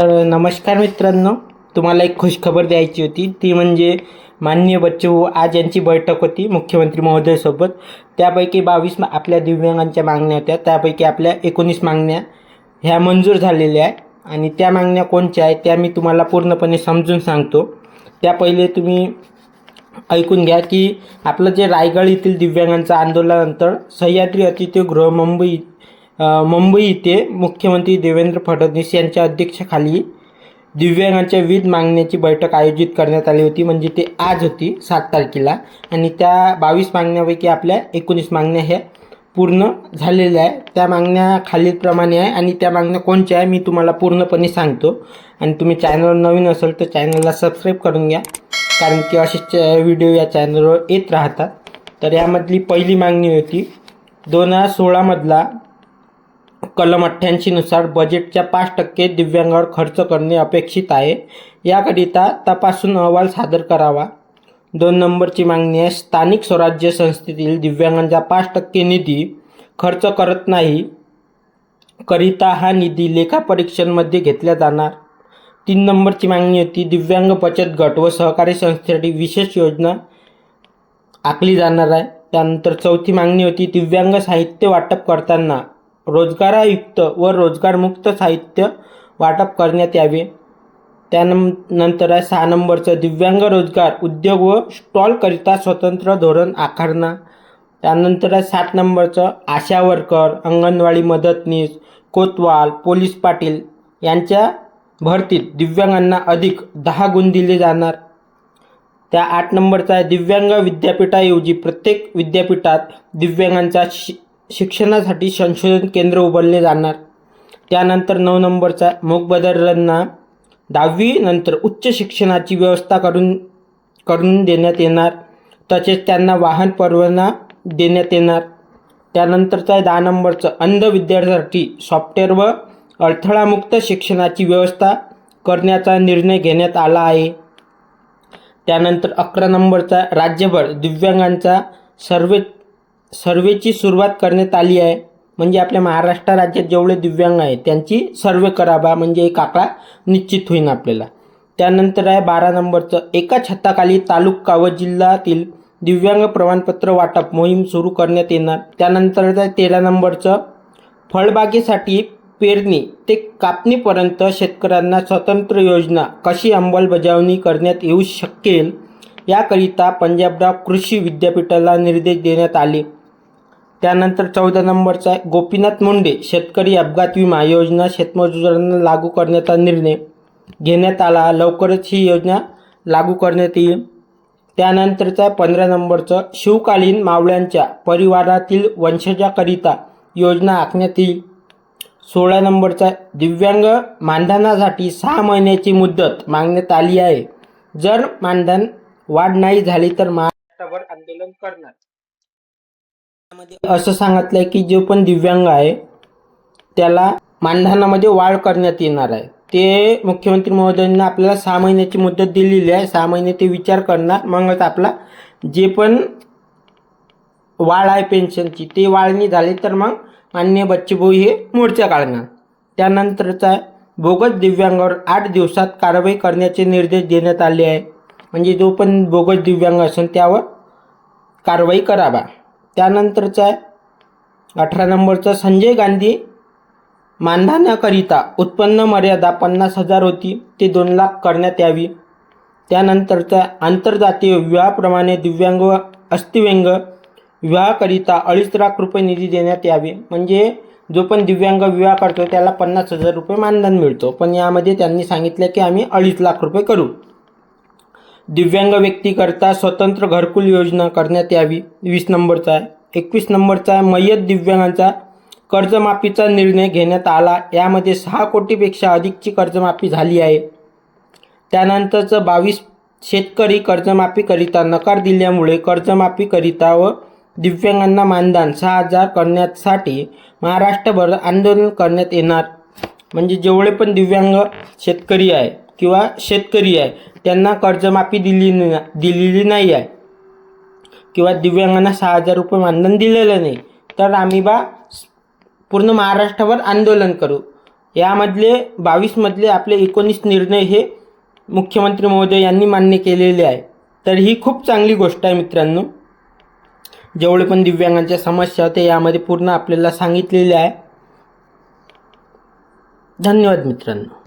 तर नमस्कार मित्रांनो तुम्हाला एक खुशखबर द्यायची होती. ती म्हणजे माननीय बच्चू आज यांची बैठक होती मुख्यमंत्री महोदयसोबत त्यापैकी बावीस मा- आपल्या दिव्यांगांच्या मागण्या होत्या. त्यापैकी आपल्या एकोणीस मागण्या ह्या मंजूर झालेल्या आहे आणि त्या मागण्या कोणत्या आहेत त्या मी तुम्हाला पूर्णपणे समजून सांगतो. त्या पहिले तुम्ही ऐकून घ्या की आपलं जे रायगड येथील दिव्यांगांचं आंदोलनानंतर सह्याद्री अतिथीगृह मुंबई मुंबई इथे मुख्यमंत्री देवेंद्र फडणवीस यांच्या अध्यक्षतेखाली दिव्यांगांच्या विविध मागण्याची बैठक आयोजित करण्यात आली होती. म्हणजे ते आज होती सात तारखेला. आणि त्या बावीस मागण्यापैकी आपल्या एकोणीस मागण्या ह्या पूर्ण झालेल्या आहे त्या मागण्या खालीलप्रमाणे आहे आणि त्या मागण्या कोणत्या आहे मी तुम्हाला पूर्णपणे सांगतो. आणि तुम्ही चॅनलवर नवीन असेल तर चॅनलला सबस्क्राईब करून घ्या. कारण की असेच व्हिडिओ या चॅनलवर येत राहतात. तर यामधली पहिली मागणी होती दोन हजार सोळामधला कलम अठ्ठ्याऐंशीनुसार बजेटच्या पाच टक्के दिव्यांगावर खर्च करणे अपेक्षित आहे. याकरिता तपासून अहवाल सादर करावा. दोन नंबरची मागणी आहे स्थानिक स्वराज्य संस्थेतील दिव्यांगांचा पाच टक्के निधी खर्च करत नाही करिता हा निधी लेखापरीक्षणमध्ये घेतला जाणार. तीन नंबरची मागणी होती दिव्यांग बचत गट व सहकारी संस्थेसाठी विशेष योजना आखली जाणार आहे. त्यानंतर चौथी मागणी होती दिव्यांग साहित्य वाटप करताना रोजगारायुक्त व रोजगारमुक्त साहित्य वाटप करण्यात यावे. त्यानंतर नंतर आहे सहा नंबरचं दिव्यांग रोजगार उद्योग व स्टॉलकरिता स्वतंत्र धोरण आखारणा. त्यानंतर आहे सात नंबरचं आशा वर्कर अंगणवाडी मदतनीस कोतवाल पोलीस पाटील यांच्या भरतीत दिव्यांगांना अधिक दहा गुण दिले जाणार. त्या आठ नंबरचा आहे दिव्यांग विद्यापीठाऐवजी प्रत्येक विद्यापीठात दिव्यांगांचा शि शिक्षणासाठी संशोधन केंद्र उभारले जाणार. त्यानंतर नऊ नंबरचा मूकबधिरांना दहावी नंतर उच्च शिक्षणाची व्यवस्था करून करून देण्यात येणार. तसेच त्यांना वाहन परवाना देण्यात येणार. त्यानंतरचा आहे दहा नंबरचं अंध विद्यार्थ्यांसाठी सॉफ्टवेअर व अडथळामुक्त शिक्षणाची व्यवस्था करण्याचा निर्णय घेण्यात आला आहे. त्यानंतर अकरा नंबरचा राज्यभर दिव्यांगांचा सर्वे सर्वेची सुरुवात करण्यात आली आहे. म्हणजे आपल्या महाराष्ट्र राज्यात जेवढे दिव्यांग आहेत त्यांची सर्वे करावा म्हणजे एक आकडा निश्चित होईल आपल्याला. त्यानंतर आहे बारा नंबरचं. एका छताखाली तालुका व जिल्ह्यातील दिव्यांग प्रमाणपत्र वाटप मोहीम सुरू करण्यात येणार. त्यानंतर आहे तेरा नंबरचं. फळबागेसाठी पेरणी ते कापणीपर्यंत शेतकऱ्यांना स्वतंत्र योजना कशी अंमलबजावणी करण्यात येऊ शकेल याकरिता पंजाबराव कृषी विद्यापीठाला निर्देश देण्यात आले. त्यानंतर चौदा नंबरचा आहे गोपीनाथ मुंडे शेतकरी अपघात विमा योजना शेतमजुरांना लागू करण्याचा निर्णय घेण्यात आला. लवकरच ही योजना लागू करण्यात येईल. त्यानंतरचा पंधरा नंबरचं शिवकालीन मावळ्यांच्या परिवारातील वंशजाकरिता योजना आखण्यात येईल. सोळा नंबरचा दिव्यांग मानधनासाठी सहा महिन्याची मुदत मागण्यात आली आहे. जर मानधन वाढ नाही झाली तर महाराष्ट्रावर आंदोलन करणार. असं असं सांगितलंय की जो पण दिव्यांग आहे त्याला मानधनामध्ये वाढ करण्यात येणार आहे. ते मुख्यमंत्री महोदयांना आपल्याला सहा महिन्याची मुदत दिलेली आहे. सहा महिने ते विचार करणार. मगच आपला जे पण वाढ आहे पेन्शनची ते वाढणी झाली तर मग मान्य बच्चूभाऊ हे मोर्चा काढणार. त्यानंतरचा बोगस दिव्यांगावर आठ दिवसात कारवाई करण्याचे निर्देश देण्यात आले आहे. म्हणजे जो पण बोगस दिव्यांग असेल त्यावर कारवाई करावा. त्यानंतरचा आहे अठरा नंबरचा संजय गांधी मानधनाकरिता उत्पन्न मर्यादा पन्नास हजार होती. ते दोन लाख करण्यात यावी. त्यानंतरचा आंतरजातीय विवाहाप्रमाणे दिव्यांग व अस्थिव्यंग विवाहाकरिता अडीच लाख रुपये निधी देण्यात यावे. म्हणजे जो पण दिव्यांग विवाह करतो त्याला पन्नास हजार रुपये मानधन मिळतो. पण यामध्ये त्यांनी सांगितलं की आम्ही अडीच लाख रुपये करू. दिव्यांग व्यक्तीकरता स्वतंत्र घरकुल योजना करण्यात यावी. वीस नंबरचा आहे. एकवीस नंबरचा आहे. मय्यत दिव्यांगांचा कर्जमाफीचा निर्णय घेण्यात आला. यामध्ये सहा कोटीपेक्षा अधिकची कर्जमाफी झाली आहे. त्यानंतरचं बावीस शेतकरी कर्जमाफीकरिता नकार दिल्यामुळे कर्जमाफीकरिता व दिव्यांगांना मानधन सहा हजार करण्यासाठी महाराष्ट्रभर आंदोलन करण्यात येणार. म्हणजे जेवढे पण दिव्यांग शेतकरी आहे किंवा शेतकरी आहे त्यांना कर्जमाफी दिली न दिलेली नाही आहे. किंवा दिव्यांगांना सहा हजार रुपये मानधन दिलेलं नाही. तर आम्ही बा पूर्ण महाराष्ट्रावर आंदोलन करू. यामधले बावीसमधले आपले एकोणीस निर्णय हे मुख्यमंत्री महोदय यांनी मान्य केलेले आहे. तर ही खूप चांगली गोष्ट आहे मित्रांनो. जेवढे पण दिव्यांगांच्या समस्या होत्या यामध्ये पूर्ण आपल्याला सांगितलेल्या आहे. धन्यवाद मित्रांनो.